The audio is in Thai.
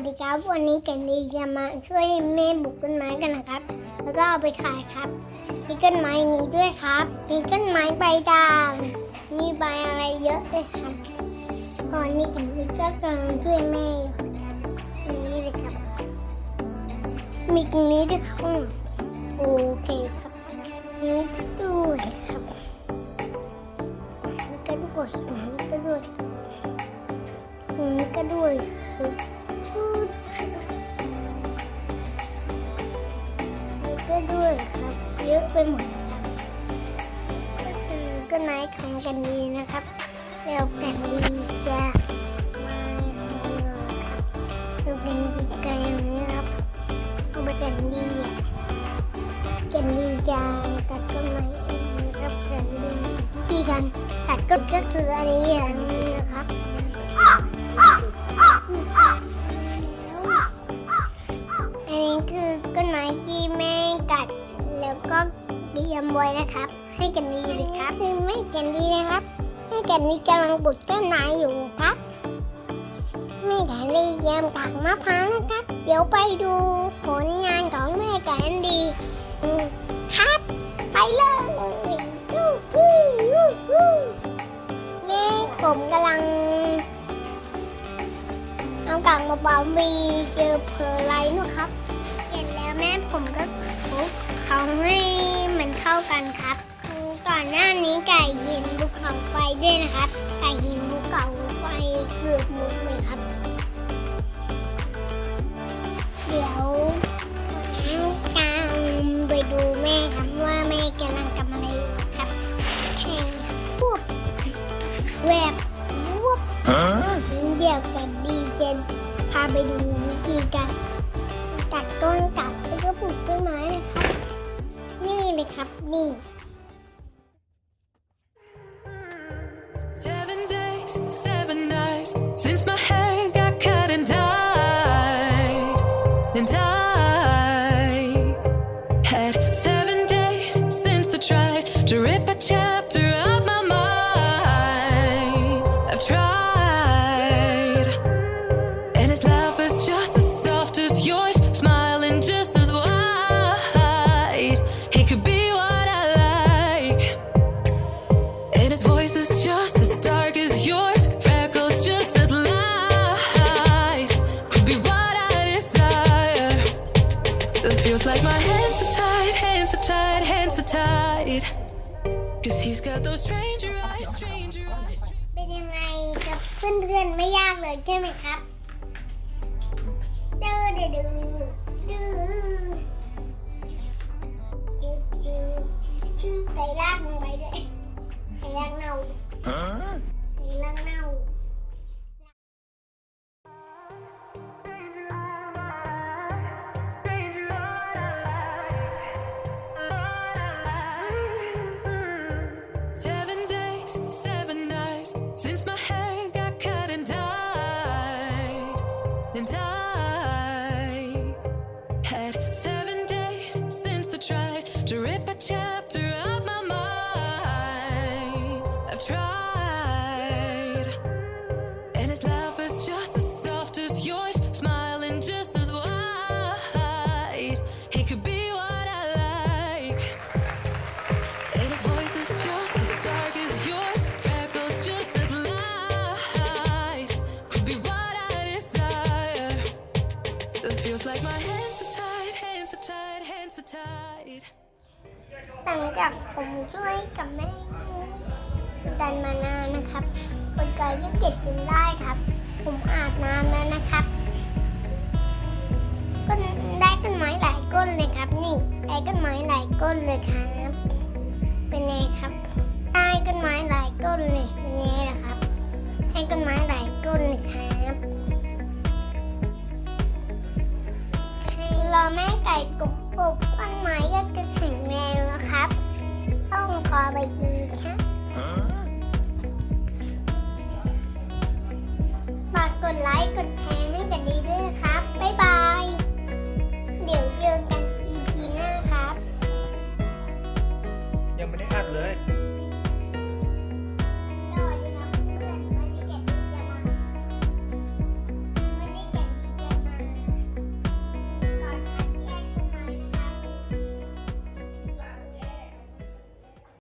วัสดีครับ วันนี้กันดีจะมาช่วยแม่บุกต้นไม้กันนะครับ แล้วก็เอาไปขายครับ มีต้นไม้นี้ด้วยครับ มีต้นไม้ใบด่าง มีใบอะไรเยอะเลยครับตอนนี้กันดีก็กำลังช่วยแม่ตรงนี้เลยครับ มีตรงนี้ด้วยครับโอเคครับนี่ด้วยครับนี่ก็ด้วยนี่ก็ด้วยนี่ก็ด้วยครับ ด้วยครับ เยอะไปหมดครับก็คือก็ไม้ของกันดีนะครับ แล้วกันดีจะมาครับคือเป็นจิตใจอย่างนี้ครับเอาไปกันดีกันดีจะตัดต้นไม้เองครับกันดีที่กันตัดก็ก็คืออันนี้อย่างนี้นะครับ ไว้นะครับ ให้กันดีเลยครับคือไม่กันดีนะครับให้กันดีกำลังปลูกต้นไม้อยู่ครับแม่แกนดีเยี่ยมกากมะพร้าวนะครับ เดี๋ยวไปดูผลงานของแม่แกันดีครับ ไปเลยยูฮูยูฮูแม่ผมกำลังเอากากมะพร้าวมีเจอเพอร์ไลท์นะครับ ผมก็คลุกเขาให้มันเข้ากันครับอืมก่อนหน้านี้ไก่หินภูเขาไฟด้วยนะครับ ไก่หินภูเขาไฟเกือบหมดเลยครับ เดี๋ยวตามไปดูแม่ครับว่าแม่กำลังทำอะไรอยู่ครับแข่งปุ๊บแวบวุบเดี๋ยวกันดีเจนพาไปดูวิธีการตัดต้นตัดแล้ว ก็ปลูกต้นไม้นะครับ นี่เลยครับ นี่ Seven days, seven nights since my head Still feels like my hands are tied, hands are tied, hands are tied. Cause he's got those stranger eyes, stranger eyes. เป็นยังไงกับเพื่อนๆไม่ยากเลยใช่ไหมครับดื้อดื้อดื้อดื้อจืดจืดชื่อไก่ลากลง since my head got cut and died. And I've had seven days since I tried to rip a chapter out my mind. I've tried, and his laugh is just as soft as yours, smiling just as wide. He could หลังจากผมช่วยกับแม่ดันมานานนะครับคนไกก็เก็บจนได้ครับ ผมอาบน้ำแล้วนะครับก็ได้ต้นไม้หลายก้นเลยครับ นี่ได้ต้นไม้หลายก้นเลยครับ ดีครับฝากกดไลค์ กดแชร์ให้กันดีด้วยนะคะ